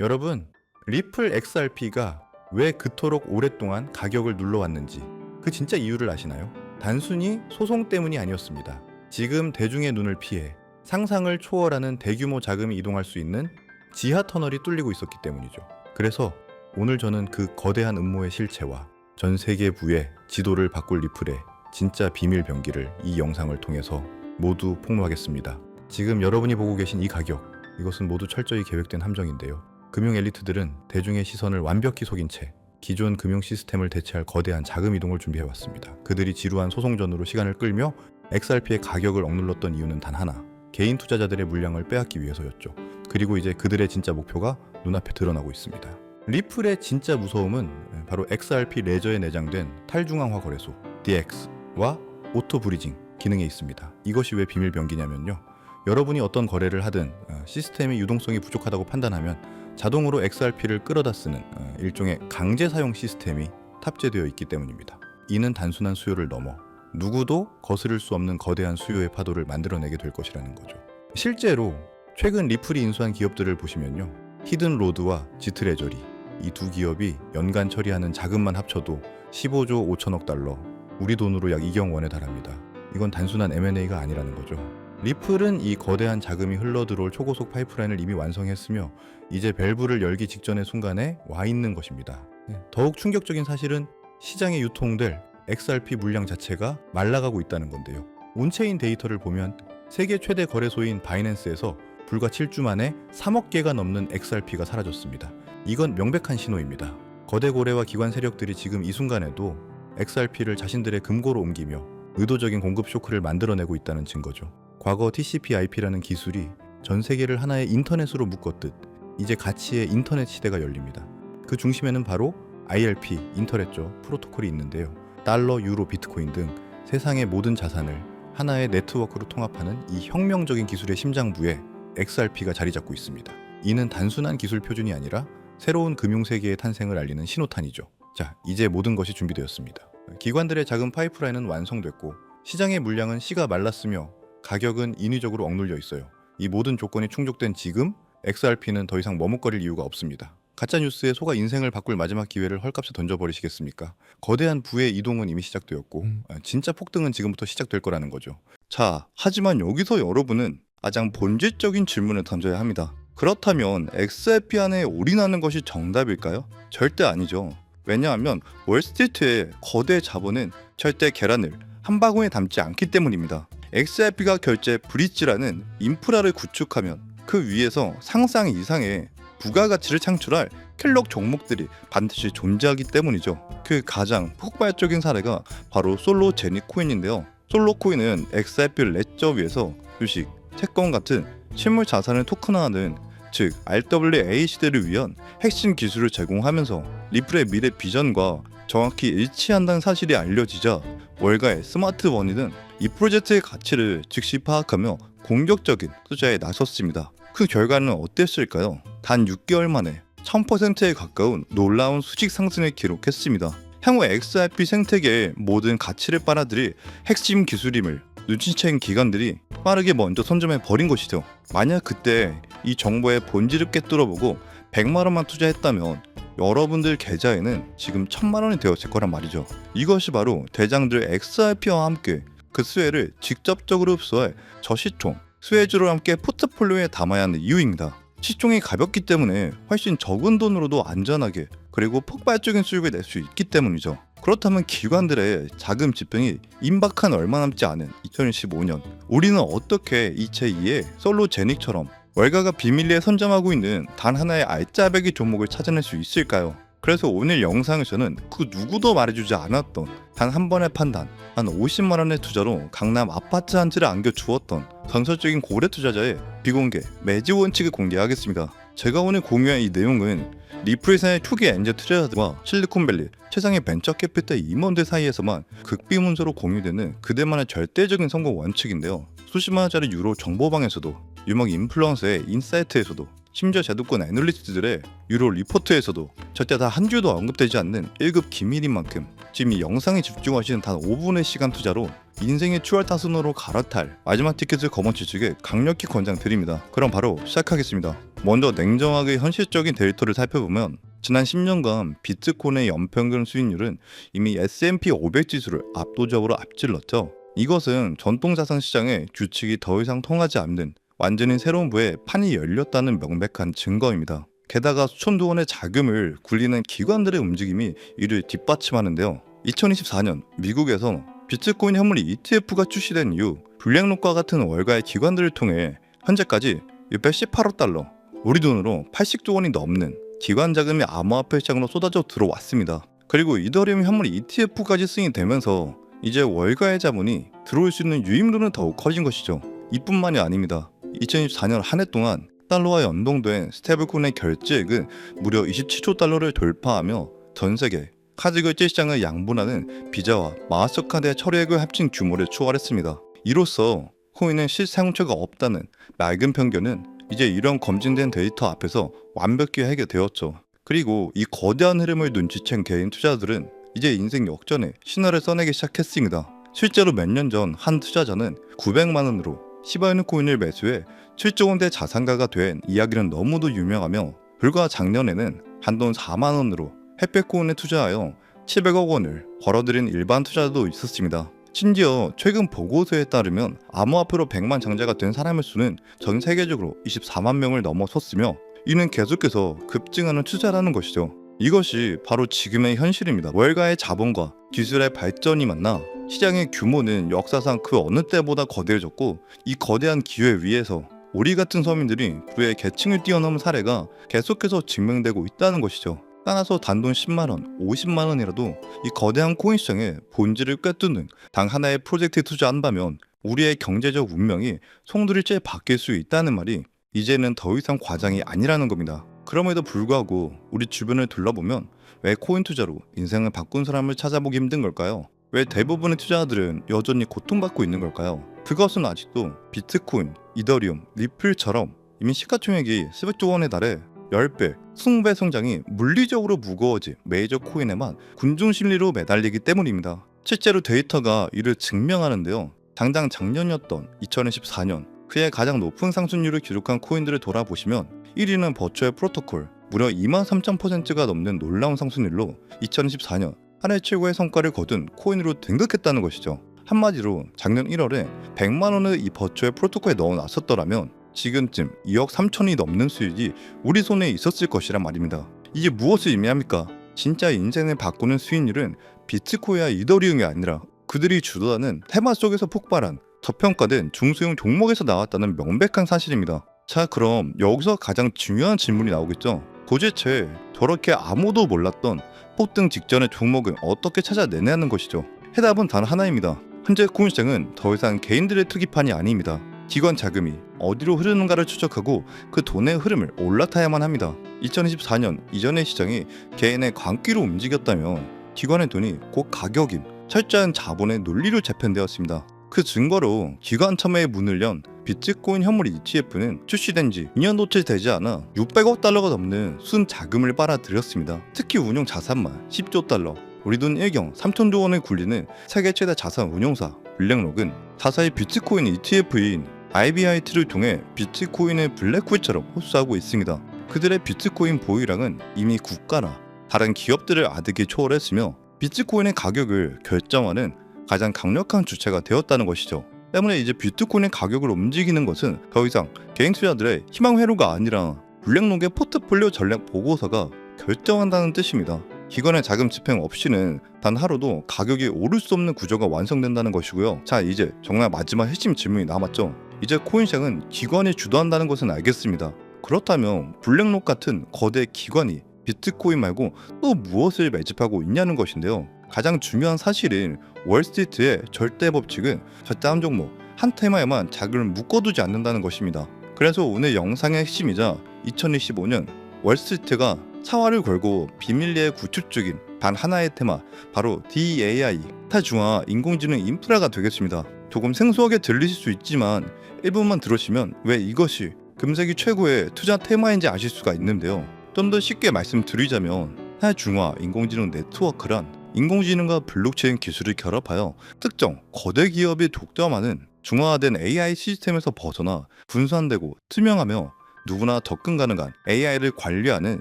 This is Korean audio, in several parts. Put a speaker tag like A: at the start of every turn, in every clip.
A: 여러분, 리플 XRP가 왜 그토록 오랫동안 가격을 눌러왔는지 그 진짜 이유를 아시나요? 단순히 소송 때문이 아니었습니다. 지금 대중의 눈을 피해 상상을 초월하는 대규모 자금이 이동할 수 있는 지하 터널이 뚫리고 있었기 때문이죠. 그래서 오늘 저는 그 거대한 음모의 실체와 전 세계 부의 지도를 바꿀 리플의 진짜 비밀 병기를 이 영상을 통해서 모두 폭로하겠습니다. 지금 여러분이 보고 계신 이 가격, 이것은 모두 철저히 계획된 함정인데요. 금융 엘리트들은 대중의 시선을 완벽히 속인 채 기존 금융 시스템을 대체할 거대한 자금 이동을 준비해 왔습니다. 그들이 지루한 소송전으로 시간을 끌며 XRP의 가격을 억눌렀던 이유는 단 하나. 개인 투자자들의 물량을 빼앗기 위해서였죠. 그리고 이제 그들의 진짜 목표가 눈앞에 드러나고 있습니다. 리플의 진짜 무서움은 바로 XRP 레저에 내장된 탈중앙화 거래소 DX와 오토 브리징 기능에 있습니다. 이것이 왜 비밀 병기냐면요. 여러분이 어떤 거래를 하든 어, 시스템의 유동성이 부족하다고 판단하면 자동으로 XRP를 끌어다 쓰는 어, 일종의 강제 사용 시스템이 탑재되어 있기 때문입니다. 이는 단순한 수요를 넘어 누구도 거스를 수 없는 거대한 수요의 파도를 만들어내게 될 것이라는 거죠. 실제로 최근 리플이 인수한 기업들을 보시면요. 히든 로드와 지트레저리 이 두 기업이 연간 처리하는 자금만 합쳐도 15조 5천억 달러, 우리 돈으로 약 2경 원에 달합니다. 이건 단순한 M&A가 아니라는 거죠. 리플은 이 거대한 자금이 흘러들어올 초고속 파이프라인을 이미 완성했으며 이제 밸브를 열기 직전의 순간에 와 있는 것입니다. 네, 더욱 충격적인 사실은 시장에 유통될 XRP 물량 자체가 말라가고 있다는 건데요. 온체인 데이터를 보면 세계 최대 거래소인 바이낸스에서 불과 7주 만에 3억 개가 넘는 XRP가 사라졌습니다. 이건 명백한 신호입니다. 거대 고래와 기관 세력들이 지금 이 순간에도 XRP를 자신들의 금고로 옮기며 의도적인 공급 쇼크를 만들어내고 있다는 증거죠. 과거 TCP/IP라는 기술이 전 세계를 하나의 인터넷으로 묶었듯 이제 가치의 인터넷 시대가 열립니다. 그 중심에는 바로 IRP, 인터넷죠. 프로토콜이 있는데요. 달러, 유로, 비트코인 등 세상의 모든 자산을 하나의 네트워크로 통합하는 이 혁명적인 기술의 심장부에 XRP가 자리 잡고 있습니다. 이는 단순한 기술 표준이 아니라 새로운 금융 세계의 탄생을 알리는 신호탄이죠. 자, 이제 모든 것이 준비되었습니다. 기관들의 작은 파이프라인은 완성됐고 시장의 물량은 씨가 말랐으며 가격은 인위적으로 억눌려 있어요. 이 모든 조건이 충족된 지금 XRP는 더 이상 머뭇거릴 이유가 없습니다. 가짜 뉴스에 속아 인생을 바꿀 마지막 기회를 헐값에 던져버리시겠습니까? 거대한 부의 이동은 이미 시작되었고
B: 음.
A: 아, 진짜 폭등은 지금부터 시작될 거라는 거죠.
B: 자, 하지만 여기서 여러분은 가장 본질적인 질문을 던져야 합니다. 그렇다면 XRP 안에 올인하는 것이 정답일까요? 절대 아니죠. 왜냐하면 월스트리트의 거대 자본은 절대 계란을 한 바구니에 담지 않기 때문입니다. XRP가 결제 브릿지라는 인프라를 구축하면 그 위에서 상상 이상의 부가가치를 창출할 킬럭 종목들이 반드시 존재하기 때문이죠. 그 가장 폭발적인 사례가 바로 솔로 제니 코인인데요. 솔로 코인은 XRP 레저 위에서 주식, 채권 같은 실물 자산을 토큰화하는 즉 RWA 시대를 위한 핵심 기술을 제공하면서 리플의 미래 비전과 정확히 일치한다는 사실이 알려지자 월가의 스마트 머니는 이 프로젝트의 가치를 즉시 파악하며 공격적인 투자에 나섰습니다. 그 결과는 어땠을까요? 단 6개월 만에 1000%에 가까운 놀라운 수직 상승을 기록했습니다. 향후 XRP 생태계의 모든 가치를 빨아들일 핵심 기술임을 눈치챈 기관들이 빠르게 먼저 선점해 버린 것이죠. 만약 그때 이 정보의 본질을 꿰뚫어보고 100만 원만 투자했다면 여러분들 계좌에는 지금 1000만 원이 되었을 거란 말이죠. 이것이 바로 대장들 XRP와 함께 그 수혜를 직접적으로 흡수할 저시총 수혜주로 함께 포트폴리오에 담아야 하는 이유입니다. 시총이 가볍기 때문에 훨씬 적은 돈으로도 안전하게 그리고 폭발적인 수익을 낼 수 있기 때문이죠. 그렇다면 기관들의 자금 집행이 임박한 얼마 남지 않은 2015년 우리는 어떻게 이 제2의 솔로 제닉처럼 월가가 비밀리에 선점하고 있는 단 하나의 알짜배기 종목을 찾아낼 수 있을까요? 그래서 오늘 영상에서는 그 누구도 말해주지 않았던 단 한 번의 판단, 한 50만 원의 투자로 강남 아파트 한 채를 안겨 주었던 전설적인 고래 투자자의 비공개 매지 원칙을 공개하겠습니다. 제가 오늘 공유한 이 내용은 리플사의 초기 엔젤 투자자들과 실리콘밸리 최상의 벤처 캐피탈 임원들 사이에서만 극비 문서로 공유되는 그들만의 절대적인 성공 원칙인데요. 수십만 원짜리 유로 정보방에서도 유명 인플루언서의 인사이트에서도 심지어 제도권 애널리스트들의 유로 리포트에서도 절대 다 한 줄도 언급되지 않는 1급 기밀인 만큼 지금 이 영상에 집중하시는 단 5분의 시간 투자로 인생의 추월 타순으로 갈아탈 마지막 티켓을 거머쥐시길 강력히 권장드립니다. 그럼 바로 시작하겠습니다. 먼저 냉정하게 현실적인 데이터를 살펴보면 지난 10년간 비트코인의 연평균 수익률은 이미 S&P 500 지수를 압도적으로 앞질렀죠. 이것은 전통 자산 시장의 규칙이 더 이상 통하지 않는 완전히 새로운 부에 판이 열렸다는 명백한 증거입니다. 게다가 수천도 원의 자금을 굴리는 기관들의 움직임이 이를 뒷받침하는데요. 2024년 미국에서 비트코인 현물 ETF가 출시된 이후 블랙록과 같은 월가의 기관들을 통해 현재까지 618억 달러, 우리 돈으로 80조 원이 넘는 기관 자금이 암호화폐 시장으로 쏟아져 들어왔습니다. 그리고 이더리움 현물 ETF까지 승인이 되면서 이제 월가의 자본이 들어올 수 있는 유입률은 더욱 커진 것이죠. 이뿐만이 아닙니다. 2024년 한 해 동안 달러와 연동된 스테이블코인의 결제액은 무려 27조 달러를 돌파하며 전 세계 카드 결제 시장을 양분하는 비자와 마스터카드의 처리액을 합친 규모를 초월했습니다. 이로써 코인은 실사용처가 없다는 맑은 편견은 이제 이런 검증된 데이터 앞에서 완벽히 해결되었죠. 그리고 이 거대한 흐름을 눈치챈 개인 투자들은 이제 인생 역전에 신화를 써내기 시작했습니다. 실제로 몇 년 전 한 투자자는 900만 원으로 시바이누 코인을 매수해 7조 원대 자산가가 된 이야기는 너무도 유명하며 불과 작년에는 한돈 4만 원으로 햇볕코인에 투자하여 700억 원을 벌어들인 일반 투자자도 있었습니다. 심지어 최근 보고서에 따르면 암호화폐로 100만 장자가 된 사람의 수는 전 세계적으로 24만 명을 넘어섰으며 이는 계속해서 급증하는 추세라는 것이죠. 이것이 바로 지금의 현실입니다. 월가의 자본과 기술의 발전이 만나 시장의 규모는 역사상 그 어느 때보다 거대해졌고 이 거대한 기회 위에서 우리 같은 서민들이 부의 계층을 뛰어넘은 사례가 계속해서 증명되고 있다는 것이죠. 따라서 단돈 10만 원, 50만 원이라도 이 거대한 코인 시장의 본질을 꿰뚫는 단 하나의 프로젝트에 투자한 다면 우리의 경제적 운명이 송두리째 바뀔 수 있다는 말이 이제는 더 이상 과장이 아니라는 겁니다. 그럼에도 불구하고 우리 주변을 둘러보면 왜 코인 투자로 인생을 바꾼 사람을 찾아보기 힘든 걸까요? 왜 대부분의 투자자들은 여전히 고통받고 있는 걸까요? 그것은 아직도 비트코인, 이더리움, 리플처럼 이미 시가총액이 10조 원에 달해 10배, 20배 성장이 물리적으로 무거워진 메이저 코인에만 군중 심리로 매달리기 때문입니다. 실제로 데이터가 이를 증명하는데요. 당장 작년이었던 2014년 그의 가장 높은 상승률을 기록한 코인들을 돌아보시면 1위는 버추얼 프로토콜 무려 2만 3,000%가 넘는 놀라운 상승률로 2014년 한 해 최고의 성과를 거둔 코인으로 등극했다는 것이죠. 한마디로 작년 1월에 100만 원을 이 버추얼 프로토콜에 넣어놨었더라면 지금쯤 2억 3천이 넘는 수익이 우리 손에 있었을 것이란 말입니다. 이게 무엇을 의미합니까? 진짜 인생을 바꾸는 수익률은 비트코인과 이더리움이 아니라 그들이 주도하는 테마 속에서 폭발한 저평가된 중소형 종목에서 나왔다는 명백한 사실입니다. 자 그럼 여기서 가장 중요한 질문이 나오겠죠. 도대체 저렇게 아무도 몰랐던 폭등 직전의 종목은 어떻게 찾아내냐는 것이죠. 해답은 단 하나입니다. 현재 코인 시장은 더 이상 개인들의 투기판이 아닙니다. 기관 자금이 어디로 흐르는가를 추적하고 그 돈의 흐름을 올라타야만 합니다. 2024년 이전의 시장이 개인의 광기로 움직였다면 기관의 돈이 곧 가격임 철저한 자본의 논리로 재편되었습니다. 그 증거로 기관 참여의 문을 연 비트코인 현물 ETF는 출시된 지 2년도째 되지 않아 600억 달러가 넘는 순 자금을 빨아들였습니다. 특히 운용 자산만 10조 달러, 우리 돈 1경 3천조 원을 굴리는 세계 최대 자산 운용사 블랙록은 자사의 비트코인 ETF인 IBIT를 통해 비트코인의 블랙홀처럼 흡수하고 있습니다. 그들의 비트코인 보유량은 이미 국가나 다른 기업들을 아득히 초월했으며 비트코인의 가격을 결정하는 가장 강력한 주체가 되었다는 것이죠. 때문에 이제 비트코인의 가격을 움직이는 것은 더 이상 개인 투자들의 희망 회로가 아니라 블랙록의 포트폴리오 전략 보고서가 결정한다는 뜻입니다. 기관의 자금 집행 없이는 단 하루도 가격이 오를 수 없는 구조가 완성된다는 것이고요. 자, 이제 정말 마지막 핵심 질문이 남았죠. 이제 코인 시장은 기관이 주도한다는 것은 알겠습니다. 그렇다면 블랙록 같은 거대 기관이 비트코인 말고 또 무엇을 매집하고 있냐는 것인데요. 가장 중요한 사실은 월스트리트의 절대 법칙은 절대 한 종목 한 테마에만 자금을 묶어두지 않는다는 것입니다. 그래서 오늘 영상의 핵심이자 2025년 월스트리트가 차화를 걸고 비밀리에 구축 중인 단 하나의 테마 바로 DAI 타중화 인공지능 인프라가 되겠습니다. 조금 생소하게 들리실 수 있지만 일부만 들으시면 왜 이것이 금세기 최고의 투자 테마인지 아실 수가 있는데요. 좀 더 쉽게 말씀드리자면 타중화 인공지능 네트워크란 인공지능과 블록체인 기술을 결합하여 특정 거대 기업이 독점하는 중화화된 AI 시스템에서 벗어나 분산되고 투명하며 누구나 접근 가능한 AI를 관리하는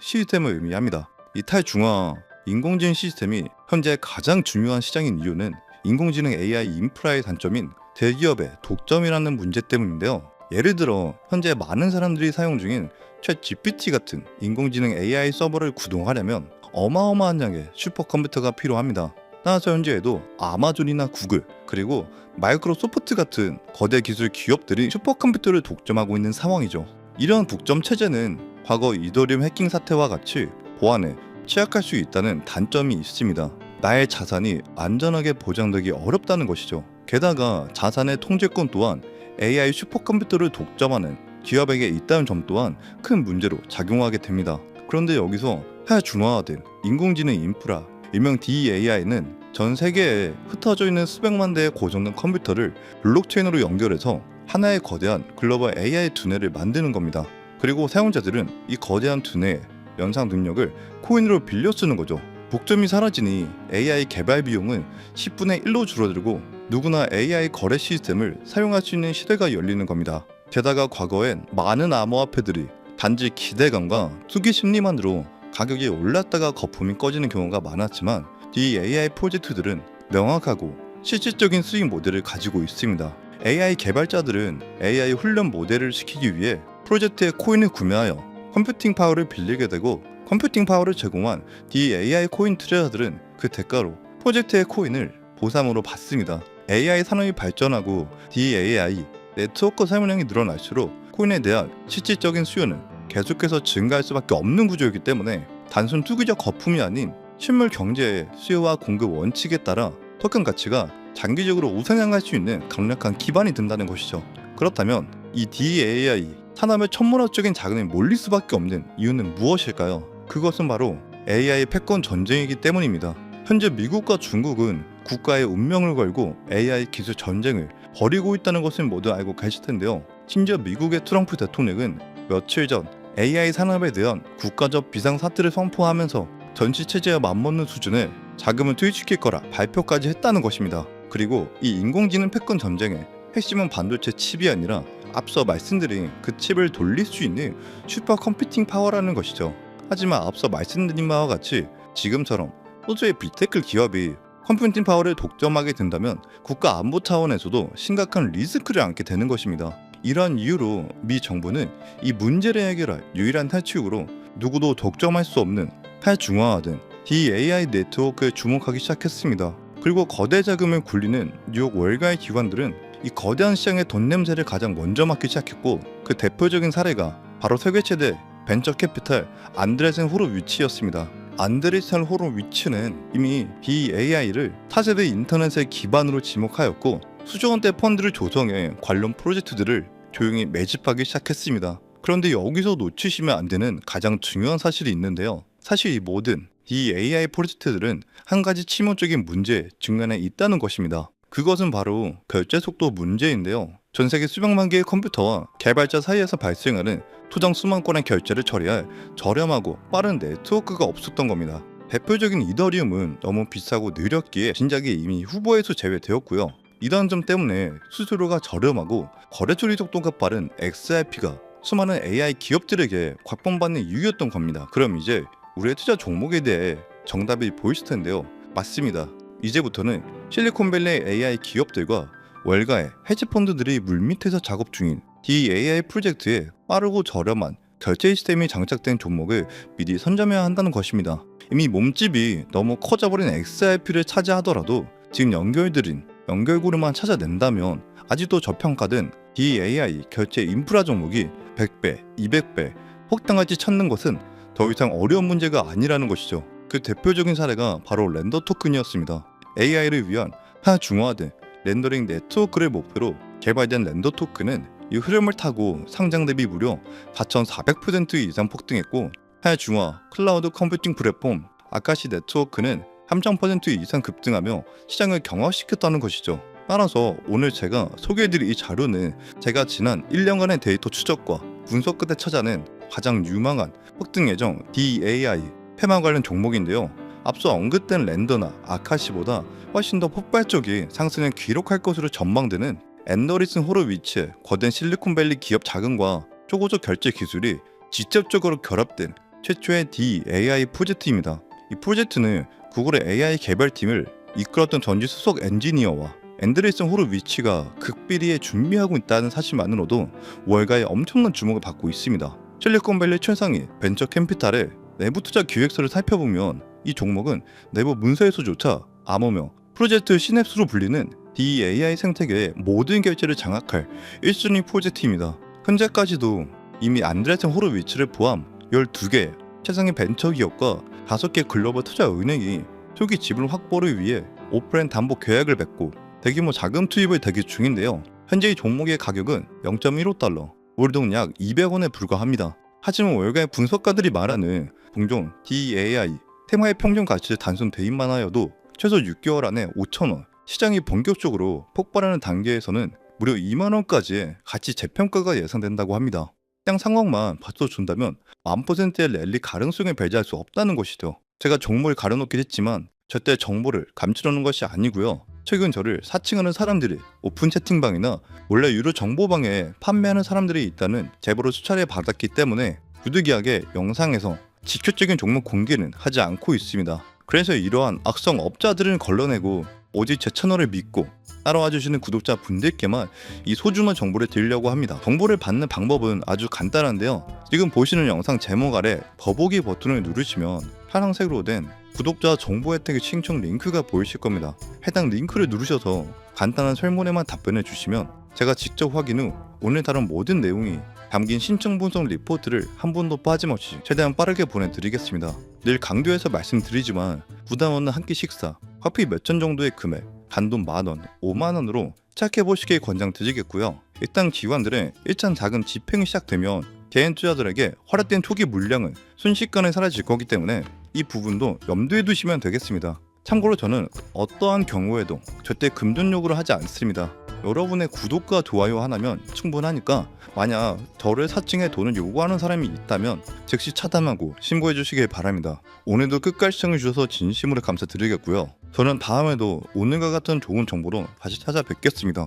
B: 시스템을 의미합니다. 이 탈중화 인공지능 시스템이 현재 가장 중요한 시장인 이유는 인공지능 AI 인프라의 단점인 대기업의 독점이라는 문제 때문인데요. 예를 들어 현재 많은 사람들이 사용 중인 챗 GPT 같은 인공지능 AI 서버를 구동하려면 어마어마한 양의 슈퍼컴퓨터가 필요합니다. 따라서 현재에도 아마존이나 구글 그리고 마이크로소프트 같은 거대 기술 기업들이 슈퍼컴퓨터를 독점하고 있는 상황이죠. 이런 독점 체제는 과거 이더리움 해킹 사태와 같이 보안에 취약할 수 있다는 단점이 있습니다. 나의 자산이 안전하게 보장되기 어렵다는 것이죠. 게다가 자산의 통제권 또한 AI 슈퍼컴퓨터를 독점하는 기업에게 있다는 점 또한 큰 문제로 작용하게 됩니다. 그런데 여기서 하중화화된 인공지능 인프라, 일명 DAI는 전 세계에 흩어져 있는 수백만 대의 고성능 컴퓨터를 블록체인으로 연결해서 하나의 거대한 글로벌 AI 두뇌를 만드는 겁니다. 그리고 사용자들은 이 거대한 두뇌의 연상 능력을 코인으로 빌려 쓰는 거죠. 독점이 사라지니 AI 개발 비용은 10분의 1로 줄어들고 누구나 AI 거래 시스템을 사용할 수 있는 시대가 열리는 겁니다. 게다가 과거엔 많은 암호화폐들이 단지 기대감과 투기 심리만으로 가격이 올랐다가 거품이 꺼지는 경우가 많았지만 이 AI 프로젝트들은 명확하고 실질적인 수익 모델을 가지고 있습니다. AI 개발자들은 AI 훈련 모델을 시키기 위해 프로젝트의 코인을 구매하여 컴퓨팅 파워를 빌리게 되고 컴퓨팅 파워를 제공한 DAI 코인 투자자들은 그 대가로 프로젝트의 코인을 보상으로 받습니다. AI 산업이 발전하고 DAI 네트워크 사용량이 늘어날수록 코인에 대한 실질적인 수요는 계속해서 증가할 수밖에 없는 구조이기 때문에 단순 투기적 거품이 아닌 실물 경제의 수요와 공급 원칙에 따라 토큰 가치가 장기적으로 우상향할 수 있는 강력한 기반이 된다는 것이죠. 그렇다면 이 DAI 산업의 천문학적인 자금이 몰릴 수밖에 없는 이유는 무엇일까요? 그것은 바로 AI 패권 전쟁이기 때문입니다. 현재 미국과 중국은 국가의 운명을 걸고 AI 기술 전쟁을 벌이고 있다는 것을 모두 알고 계실 텐데요. 심지어 미국의 트럼프 대통령은 며칠 전 AI 산업에 대한 국가적 비상 사태를 선포하면서 전시 체제와 맞먹는 수준의 자금을 투입시킬 거라 발표까지 했다는 것입니다. 그리고 이 인공지능 패권 전쟁의 핵심은 반도체 칩이 아니라 앞서 말씀드린 그 칩을 돌릴 수 있는 슈퍼 컴퓨팅 파워라는 것이죠. 하지만 앞서 말씀드린 바와 같이 지금처럼 소수의 빅테크 기업이 컴퓨팅 파워를 독점하게 된다면 국가 안보 차원에서도 심각한 리스크를 안게 되는 것입니다. 이러한 이유로 미 정부는 이 문제를 해결할 유일한 탈출구로 누구도 독점할 수 없는 탈중화화된 DAI 네트워크에 주목하기 시작했습니다. 그리고 거대 자금을 굴리는 뉴욕 월가의 기관들은 이 거대한 시장의 돈 냄새를 가장 먼저 맡기 시작했고 그 대표적인 사례가 바로 세계 최대 벤처 캐피탈 안드레센 호로위치였습니다. 안드레센 호로위치는 이미 DAI를 차세대 인터넷의 기반으로 지목하였고 수조 원대 펀드를 조성해 관련 프로젝트들을 조용히 매집하기 시작했습니다. 그런데 여기서 놓치시면 안 되는 가장 중요한 사실이 있는데요. 사실 이 모든 이 AI 프로젝트들은 한 가지 치명적인 문제에 직면해 있다는 것입니다. 그것은 바로 결제 속도 문제인데요. 전 세계 수백만 개의 컴퓨터와 개발자 사이에서 발생하는 토장 수만 건의 결제를 처리할 저렴하고 빠른 네트워크가 없었던 겁니다. 대표적인 이더리움은 너무 비싸고 느렸기에 진작에 이미 후보에서 제외되었고요. 이런 점 때문에 수수료가 저렴하고 거래 처리 속도가 빠른 XRP가 수많은 AI 기업들에게 곽범받는 이유였던 겁니다. 그럼 이제 우리의 투자 종목에 대해 정답이 보이실 텐데요. 맞습니다. 이제부터는 실리콘밸리 AI 기업들과 월가의 헤지펀드들이 물밑에서 작업 중인 DAI 프로젝트에 빠르고 저렴한 결제 시스템이 장착된 종목을 미리 선점해야 한다는 것입니다. 이미 몸집이 너무 커져버린 XRP를 차지하더라도 지금 연결드린 연결고리만 찾아낸다면 아직도 저평가된 DAI 결제 인프라 종목이 100배, 200배 폭등할지 찾는 것은 더 이상 어려운 문제가 아니라는 것이죠. 그 대표적인 사례가 바로 렌더 토큰이었습니다. AI를 위한 하중화된 렌더링 네트워크를 목표로 개발된 렌더 토큰은 이 흐름을 타고 상장 대비 무려 4,400% 이상 폭등했고 하중화 클라우드 컴퓨팅 플랫폼 아카시 네트워크는 3,000% 이상 급등하며 시장을 경화시켰다는 것이죠. 따라서 오늘 제가 소개해드릴 이 자료는 제가 지난 1년간의 데이터 추적과 분석 끝에 찾아낸 가장 유망한 폭등 예정 DAI 폐마 관련 종목인데요. 앞서 언급된 랜더나 아카시보다 훨씬 더 폭발적인 상승을 기록할 것으로 전망되는 앤더리슨 호로위치의 거대 실리콘밸리 기업 자금과 초고속 결제 기술이 직접적으로 결합된 최초의 DAI 프로젝트입니다. 이 프로젝트는 구글의 AI 개발팀을 이끌었던 전직 수석 엔지니어와 앤드레슨 호르위치가 극비리에 준비하고 있다는 사실만으로도 월가의 엄청난 주목을 받고 있습니다. 실리콘밸리 최상위 벤처 캠피탈의 내부 투자 기획서를 살펴보면 이 종목은 내부 문서에서조차 암호명 프로젝트 시냅스로 불리는 DAI 생태계의 모든 결제를 장악할 1순위 프로젝트입니다. 현재까지도 이미 안드레슨 호르위치를 포함 12개 최상위 벤처 기업과 5개 글로벌 투자 은행이 초기 지분 확보를 위해 오프라인 담보 계약을 맺고 대규모 자금 투입을 대기 중인데요. 현재 이 종목의 가격은 0.15달러, 우리 돈 약 200원에 불과합니다. 하지만 월가의 분석가들이 말하는 종종 DAI 테마의 평균 가치를 단순 대입만 하여도 최소 6개월 안에 5천원, 시장이 본격적으로 폭발하는 단계에서는 무려 2만 원까지의 가치 재평가가 예상된다고 합니다. 시장 상황만 받쳐준다면 만 퍼센트의 랠리 가능성을 배제할 수 없다는 것이죠. 제가 종목을 가려놓긴 했지만 절대 정보를 감추려는 것이 아니고요. 최근 저를 사칭하는 사람들이 오픈 채팅방이나 원래 유료 정보방에 판매하는 사람들이 있다는 제보를 수차례 받았기 때문에 부득이하게 영상에서 직접적인 종목 공개는 하지 않고 있습니다. 그래서 이러한 악성 업자들을 걸러내고 오직 제 채널을 믿고 따라와 주시는 구독자 분들께만 이 소중한 정보를 드리려고 합니다. 정보를 받는 방법은 아주 간단한데요. 지금 보시는 영상 제목 아래 더보기 버튼을 누르시면 파란색으로 된 구독자 정보 혜택의 신청 링크가 보이실 겁니다. 해당 링크를 누르셔서 간단한 설문에만 답변해 주시면 제가 직접 확인 후 오늘 다룬 모든 내용이 담긴 신청 분석 리포트를 한 번도 빠짐없이 최대한 빠르게 보내드리겠습니다. 늘 강조해서 말씀드리지만 부담 없는 한 끼 식사, 커피 몇잔 정도의 금액, 단돈 만원, 5만원으로 시작해보시길 권장드리겠고요. 일단 기관들의 일단 작은 집행이 시작되면 개인 투자들에게 허락된 초기 물량은 순식간에 사라질 거기 때문에 이 부분도 염두에 두시면 되겠습니다. 참고로 저는 어떠한 경우에도 절대 금전 요구를 하지 않습니다. 여러분의 구독과 좋아요 하나면 충분하니까 만약 저를 사칭해 돈을 요구하는 사람이 있다면 즉시 차단하고 신고해 주시길 바랍니다. 오늘도 끝까지 시청해 주셔서 진심으로 감사드리겠고요. 저는 다음에도 오늘과 같은 좋은 정보로 다시 찾아뵙겠습니다.